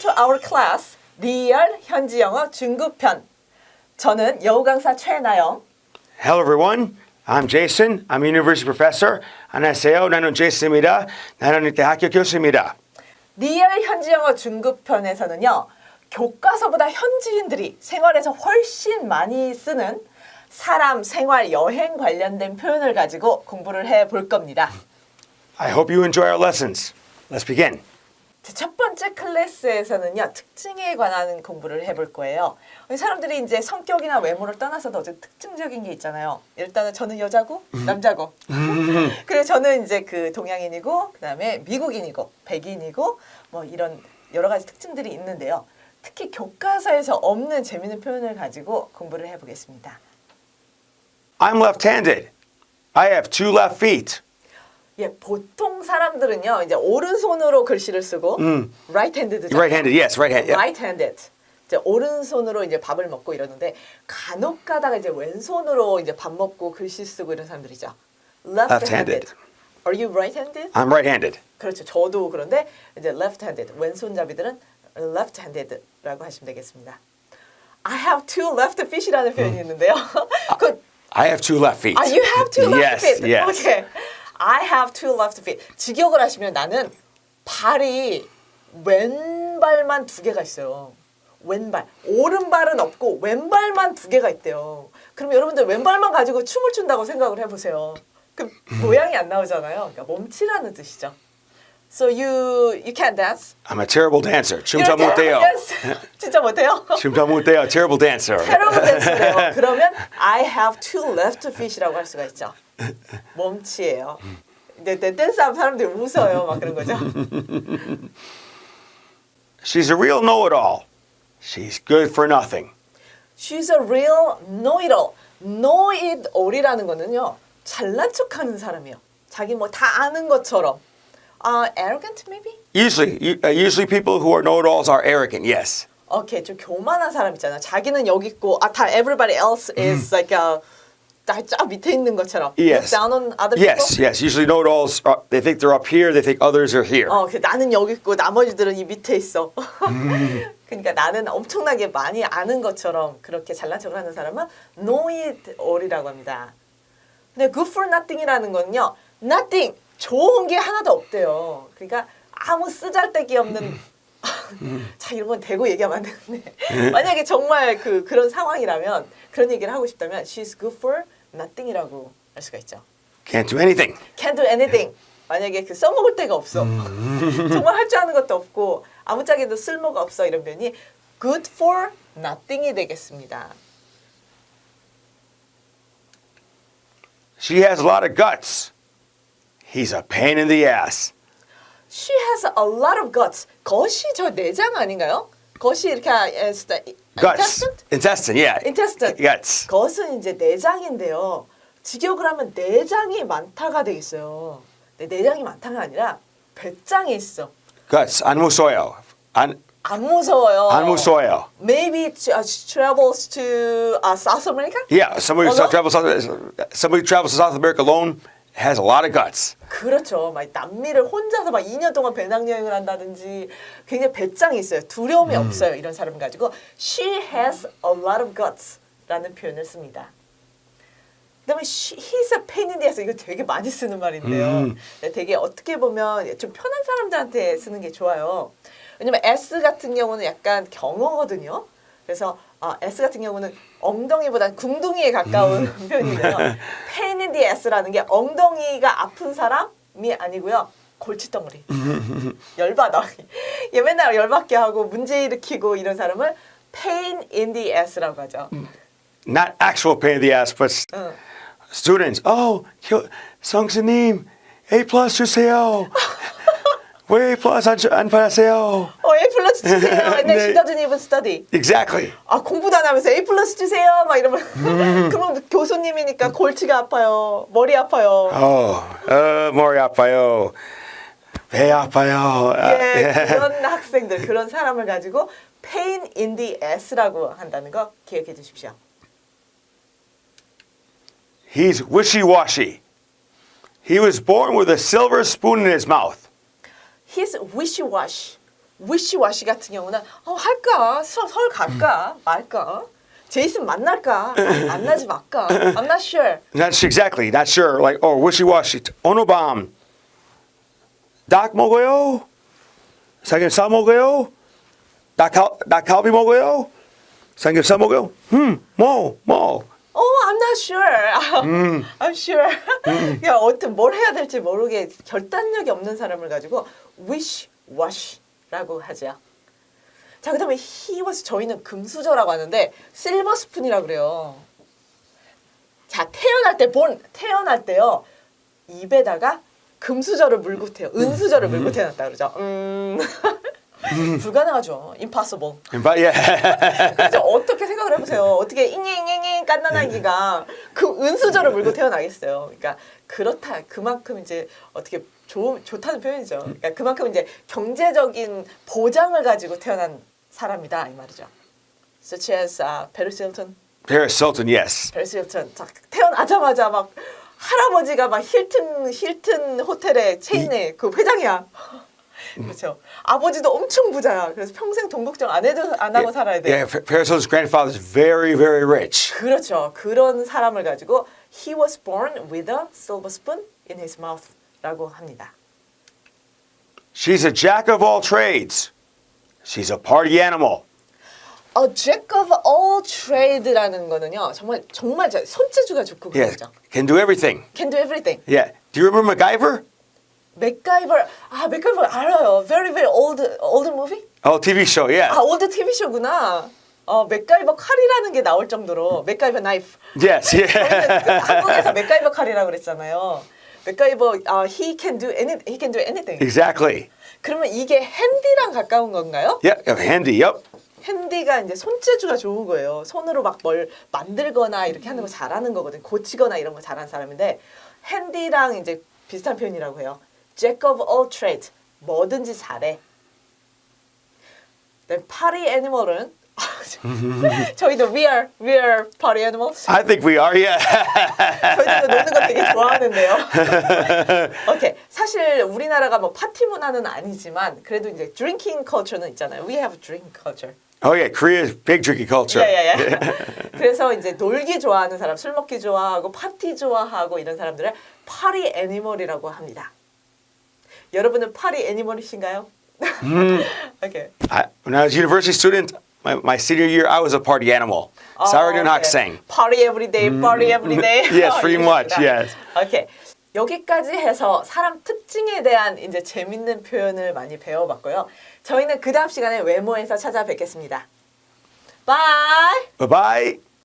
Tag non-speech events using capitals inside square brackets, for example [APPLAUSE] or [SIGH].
to our class. 리얼 현지 영어 중급편. 저는 여우 강사 최나영. Hello everyone. I'm Jason. I'm a university professor. 안녕하세요. 나는 제이슨입니다. 나는 대학교 교수입니다. 리얼 현지 영어 중급편에서는요. 교과서보다 현지인들이 생활에서 훨씬 많이 쓰는 사람, 생활, 여행 관련된 표현을 가지고 공부를 해 볼 겁니다. I hope you enjoy our lessons. Let's begin. 자, 첫 번째 클래스에서는요 특징에 관한 공부를 해볼 거예요. 사람들이 이제 성격이나 외모를 떠나서도 어제 특징적인 게 있잖아요. 일단은 저는 여자고 남자고. [LAUGHS] 그래서 저는 이제 그 동양인이고 그다음에 미국인이고 백인이고 뭐 이런 여러 가지 특징들이 있는데요. 특히 교과서에서 없는 재미있는 표현을 가지고 공부를 해보겠습니다. I'm left-handed. I have two left feet. 예, 보통 사람들은요 이제 오른손으로 글씨를 쓰고 right-handed Right-handed. Yes, right-handed. Yep. right-handed. 이제 오른손으로 이제 밥을 먹고 이러는데 간혹 가다가 이제 왼손으로 이제 밥 먹고 글씨 쓰고 이런 사람들이죠. left-handed. Left-handed. Are you right-handed? I'm right-handed. 그렇죠. 저도 그런데 이제 left-handed. 왼손잡이들은 left-handed라고 하시면 되겠습니다. I have two left feet이라는 표현이 있는데요. 그 I have two left feet. 아, you have two left yes, feet. Yes. Okay. I have two left feet. 직역을 하시면 나는 발이 왼발만 두 개가 있어요. 왼발. 오른발은 없고 왼발만 두 개가 있대요. 그럼 여러분들 왼발만 가지고 춤을 춘다고 생각을 해보세요. 그 모양이 안 나오잖아요. 그러니까 몸치라는 뜻이죠. So you you can't dance. I'm a terrible dancer. 춤잘 You're 못해요. 진짜 못해요? 춤잘 못해요. Terrible dancer. terrible dance래요. 그러면 I have two left feet이라고 할 수가 있죠. 몸치예요. 근데 내 댄스하면 사람들이 웃어요. 막 그런 거죠. She's a real know-it-all. She's good for nothing. She's a real know-it-all. know-it-all이라는 거는요. 잘난 척하는 사람이에요. 자기 뭐 다 아는 것처럼. 아, arrogant maybe? Usually, u- uh, usually people who are know-it-alls are arrogant. Yes. 오케이, 좀 교만한 사람 있잖아. 자기는 여기 있고, 아, 다 everybody else is like a 다쫙 밑에 있는 것처럼. Yes. Look down on other people. Yes, yes. Usually know-it-alls, are, they think they're up here. They think others are here. 어, 그 나는 여기 있고 나머지들은 이 밑에 있어. 그러니까 나는 엄청나게 많이 아는 것처럼 그렇게 잘난 척을 하는 사람은 know it all이라고 합니다. 근데 good for nothing이라는 건요, nothing 좋은 게 하나도 없대요. 그러니까 아무 쓰잘데기 없는 [LAUGHS] 자 이런 건 대고 얘기하면 안 되는데 만약에 정말 그 그런 상황이라면 그런 얘기를 하고 싶다면 she's good for nothing이라고 할 수가 있죠. Can't do anything. can't do anything. 만약에 그 써먹을 데가 없어. [LAUGHS] 정말 할 줄 아는 것도 없고 아무짝에도 쓸모가 없어 이런 면이 good for nothing이 되겠습니다. She has a lot of guts. He's a pain in the ass. She has a lot of guts. 겉이 저 내장 아닌가요? 겉이 이렇게 Guts. intestine? Intestine, yeah. intestine. Guts. 겉은 이제 내장인데요. 직역을 하면 내장이 많다가 되겠어요. 근데 내장이 많다가 아니라 배짱이 있어. Guts. 안 무서워요. 안, 안 무서워요. 안 무서워요. Maybe t- uh, travels to uh, South America? Yeah, somebody who Alone? travels somebody who travels to South America alone has a lot of guts. 그렇죠. 막 남미를 혼자서 막 2년 동안 배낭여행을 한다든지 굉장히 배짱이 있어요. 두려움이 없어요. 이런 사람 가지고 she has a lot of guts라는 표현을 씁니다. 그다음에 she, he's a pain in the ass 이거 되게 많이 쓰는 말인데요. 네, 되게 어떻게 보면 좀 편한 사람들한테 쓰는 게 좋아요. 왜냐면 S 같은 경우는 약간 경어거든요. 그래서 아, S 같은 경우는 엉덩이보다 궁둥이에 가까운 표현이고요. pain in the ass라는 게 엉덩이가 아픈 사람이 아니고요. 골칫덩어리. [LAUGHS] 열받아. 얘 맨날 열받게 하고 문제 일으키고 이런 사람을 pain in the ass라고 하죠. Not actual pain in the ass, but 응. students. Oh, 교- 성수님, A plus 주세요. [LAUGHS] 왜 A plus 안, 받으세요? 어, A 플러스 주세요. And then 네. she doesn't even study. Exactly. 아 공부도 안 하면서 A 플러스 주세요. 막 이러면 그러면 교수님이니까 골치가 아파요. 머리 아파요. Oh, uh, 머리 아파요. 배 아파요. 아, 예, 그런 학생들, 그런 사람을 가지고 pain in the ass라고 한다는 거 기억해 주십시오. He's wishy-washy. He was born with a silver spoon in his mouth. He's wishy-washy. 위시와시 같은 경우는 어, 할까? 서, 서울 갈까? 말까? 제이슨 만날까? 만나지 말까? I'm not sure. That's exactly. Not sure. Like oh, wishy-washy. 오늘 밤. 닭 먹어요? 삼겹살 먹어요? 닭갈 닭갈비 먹어요? 삼겹살 먹어요? 음, 뭐, 뭐. I'm sure. I'm sure. 야, 어떤 뭘 해야 될지 모르게 결단력이 없는 사람을 가지고 wish wash라고 하죠. 자, 그다음에 he was 저희는 금수저라고 하는데 실버 스푼이라고 그래요. 자, 태어날 때 본 태어날 때요. 입에다가 금수저를 물고 태어, 은수저를 물고 태어났다 그러죠. 음. [LAUGHS] [LAUGHS] 불가능하죠. impossible. But yeah. 그래서 어떻게 생각을 해보세요. 어떻게 잉잉잉잉 깐난아기가 그 은수저를 물고 태어나겠어요. 그러니까 그렇다. 그만큼 이제 어떻게 좋 좋다는 표현이죠. 그러니까 그만큼 이제 경제적인 보장을 가지고 태어난 사람이다 이 말이죠. Such as uh, 페리스 힐튼. Paris Hilton, yes. 페리스 힐튼. 자, 태어나자마자 막 할아버지가 막 힐튼 힐튼 호텔의 체인의 그 회장이야. 그렇죠. 아버지도 엄청 부자야. 그래서 평생 돈 걱정 안 해도 안 하고 살아야 돼. Yeah, Paris Hilton's grandfather is very, very rich. 그렇죠. 그런 사람을 가지고 he was born with a silver spoon in his mouth라고 합니다. She's a jack of all trades. She's a party animal. A jack of all trade라는 거는요. 정말 정말 저- 손재주가 좋고 Yes, 그거죠. can do everything. Can do everything. Yeah. Do you remember MacGyver? 맥가이버 아 맥가이버 알아요. Very very old old movie? Oh, TV show, yeah. 아 old TV 쇼구나. 어 맥가이버 칼이라는 게 나올 정도로 맥가이버 나이프. Yes, 저희는 yeah. [LAUGHS] 그 한국에서 맥가이버 칼이라고 그랬잖아요. 맥가이버 아 he can do any he can do anything. exactly. 그러면 이게 핸디랑 가까운 건가요? Yep, handy, yep. 핸디가 이제 손재주가 좋은 거예요. 손으로 막 뭘 만들거나 이렇게 하는 거 잘하는 거거든. 고치거나 이런 거 잘하는 사람인데 핸디랑 이제 비슷한 표현이라고 해요. Jack of all trades. 뭐든지 잘해. then party animal은 저희도 we are we are party animals. I think we are, yeah. 저희도 노는 거 되게 좋아하는데요. 오케이. 사실 우리나라가 뭐 파티 문화는 아니지만 그래도 이제 drinking culture는 있잖아요. We have drink culture. oh, yeah, Korea's big drinking culture. 야야야. 그래서 이제 놀기 좋아하는 사람, 술 먹기 좋아하고 파티 좋아하고 이런 사람들을 파리 애니멀이라고 합니다. 여러분은 파리 애니멀이신가요? 오케이. I, when I was a university student, my, my senior year, I was a party animal. Saturday and 학생. Party every day, party every day. Yes, pretty much, yes. 오케이. 여기까지 해서 사람 특징에 대한 이제 재밌는 표현을 많이 배워봤고요. 저희는 그 다음 시간에 외모에서 찾아뵙겠습니다. 바이. Bye bye.